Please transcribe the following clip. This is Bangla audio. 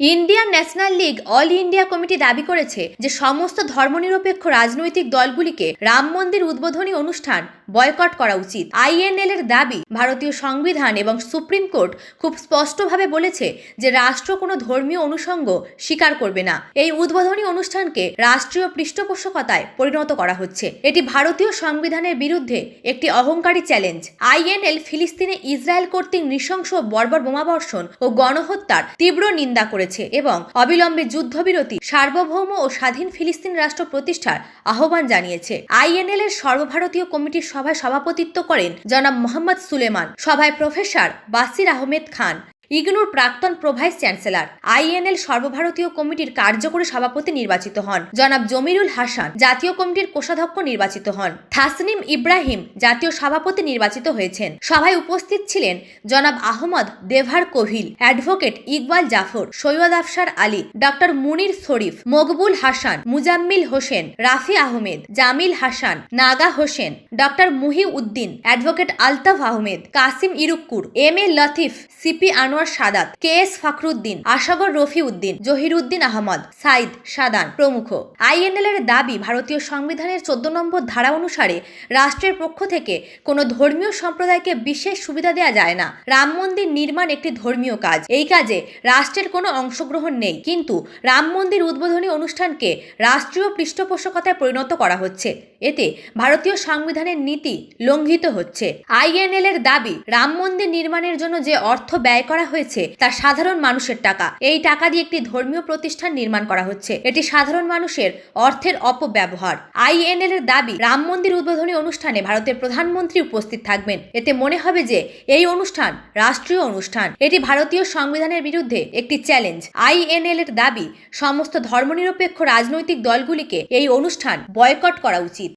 Indian National League All India Committee দাবি করেছে যে সমস্ত ধর্মনিরপেক্ষ রাজনৈতিক দলগুলিকে রাম মন্দির উদ্বোধনী অনুষ্ঠান বয়কট করা উচিত। আইএনএল এর দাবি, ভারতীয় সংবিধান এবং সুপ্রিম কোর্ট খুব স্পষ্টভাবে বলেছে যে রাষ্ট্র কোনো ধর্মীয় অনুষঙ্গ স্বীকার করবে না। এই উদ্বোধনী অনুষ্ঠানকে রাষ্ট্রীয় পৃষ্ঠপোষকতায় পরিণত করা হচ্ছে। এটি ভারতীয় সংবিধানের বিরুদ্ধে একটি অহংকারী চ্যালেঞ্জ। আইএনএল ফিলিস্তিনে ইসরায়েল কর্তৃক নৃশংস বর্বর বোমাবর্ষণ ও গণহত্যার তীব্র নিন্দা করেছে এবং অবিলম্বে যুদ্ধবিরতি, সার্বভৌম ও স্বাধীন ফিলিস্তিন রাষ্ট্র প্রতিষ্ঠার আহ্বান জানিয়েছে। আইএনএল এর সর্বভারতীয় কমিটির সভায় সভাপতিত্ব করেন জনাব মোহাম্মদ সুলেমান সভায় প্রফেসর বাসির আহমেদ খান। ইগনুর প্রাক্তন প্রভাইস চ্যান্সেলর। আইএনএল সর্বভারতীয় কমিটির কার্যকরী সভাপতি নির্বাচিত হন। জনাব জমিরুল হাসান জাতীয় কমিটির কোষাধ্যক্ষ নির্বাচিত হন। থাসনিম ইব্রাহিম জাতীয় সভাপতি নির্বাচিত হয়েছেন। সভায় উপস্থিত ছিলেন জনাব Ahmad Devar Kovil advocate Iqbal Jafar, Syed Afsar Ali, doctor Munir Sharif, Maqbool Hasan, Muzammil Hussain, Rafi Ahmed, Jamil Hasan, Naga Hussain, doctor Muhi Uddin advocate Altaf Ahmed, Kasim Irukkur, M A Latif CP Anwar Sadat K S Fakhruddin, Ashgar Rafi Uddin Zahiruddin Ahmad, Saeed Sadan প্রমুখ। আইএনএল এর দাবি, ভারতীয় সংবিধানের চোদ্দ নম্বর ধারা অনুসারে রাষ্ট্রের পক্ষ থেকে কোনো ধর্মীয় সম্প্রদায়কে বিশেষ সুবিধা দেওয়া যায় না। রাম মন্দির নির্মাণ একটি ধর্মীয় কাজ। এই কাজে রাষ্ট্রের কোনো অংশগ্রহণ নেই। কিন্তু রাম মন্দির উদ্বোধনী অনুষ্ঠানকে রাষ্ট্রীয় পৃষ্ঠপোষকতায় পরিণত করা হচ্ছে। এতে ভারতীয় সংবিধানের নীতি লঙ্ঘিত হচ্ছে। আইএনএল এর দাবি, রাম মন্দির নির্মাণের জন্য যে অর্থ ব্যয় করা হয়েছে, তা সাধারণ মানুষের টাকা। এই টাকা দিয়ে একটি ধর্মীয় প্রতিষ্ঠান নির্মাণ করা হচ্ছে। এটি সাধারণ মানুষের অর্থের অপব্যবহার। আইএনএল এর দাবি, রাম মন্দির উদ্বোধনী অনুষ্ঠানে ভারতের প্রধানমন্ত্রী উপস্থিত থাকবেন। এতে মনে হবে যে, এই অনুষ্ঠান রাষ্ট্রীয় অনুষ্ঠান। এটি ভারতীয় সংবিধানের বিরুদ্ধে একটি চ্যালেঞ্জ। আইএনএল এর দাবি, সমস্ত ধর্মনিরপেক্ষ রাজনৈতিক দলগুলিকে এই অনুষ্ঠান বয়কট করা উচিত।